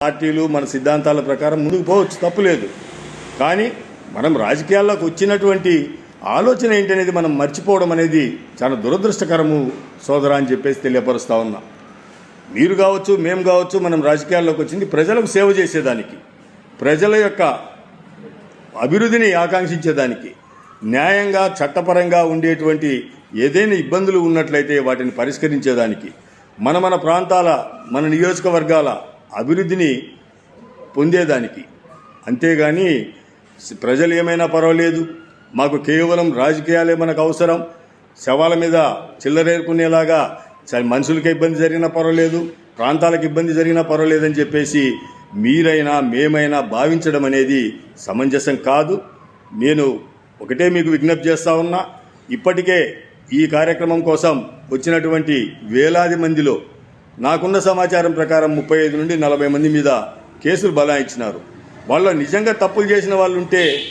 పార్టీలు మన సిద్ధాంతాల ప్రకారం ముందుకు పోవచ్చు తప్పులేదు కానీ మనం రాజకీయాల్లోకి వచ్చినటువంటి ఆలోచన ఏంటనేది మనం మర్చిపోవడం అనేది చాలా దురదృష్టకరము సోదరా అని చెప్పేసి తెలియపరుస్తూ ఉన్నా. మీరు కావచ్చు మేము కావచ్చు మనం రాజకీయాల్లోకి వచ్చింది ప్రజలకు సేవ చేసేదానికి ప్రజల యొక్క అభివృద్ధిని ఆకాంక్షించేదానికి న్యాయంగా చట్టపరంగా ఉండేటువంటి ఏదైనా ఇబ్బందులు ఉన్నట్లయితే వాటిని పరిష్కరించేదానికి మన మన ప్రాంతాల మన నియోజకవర్గాల అభివృద్ధిని పొందేదానికి. అంతేగాని ప్రజలు ఏమైనా పర్వాలేదు. మాకు కేవలం రాజకీయాలే మనకు అవసరం. శవాల మీద చిల్లరేరుకునేలాగా చ- మనుషులకి ఇబ్బంది జరిగినా పర్వాలేదు ప్రాంతాలకు ఇబ్బంది జరిగినా పర్వాలేదని చెప్పేసి మీరైనా మేమైనా భావించడం అనేది సమంజసం కాదు. నేను ఒకటే మీకు విజ్ఞప్తి చేస్తా ఉన్నా ఇప్పటికే ఈ కార్యక్రమం కోసం వచ్చినటువంటి వేలాది మందిలో నాకున్న సమాచారం ప్రకారం ముప్పై ఐదు నుండి నలభై మంది మీద కేసులు బలాయించినారు. వాళ్ళు నిజంగా తప్పులు చేసిన వాళ్ళు ఉంటే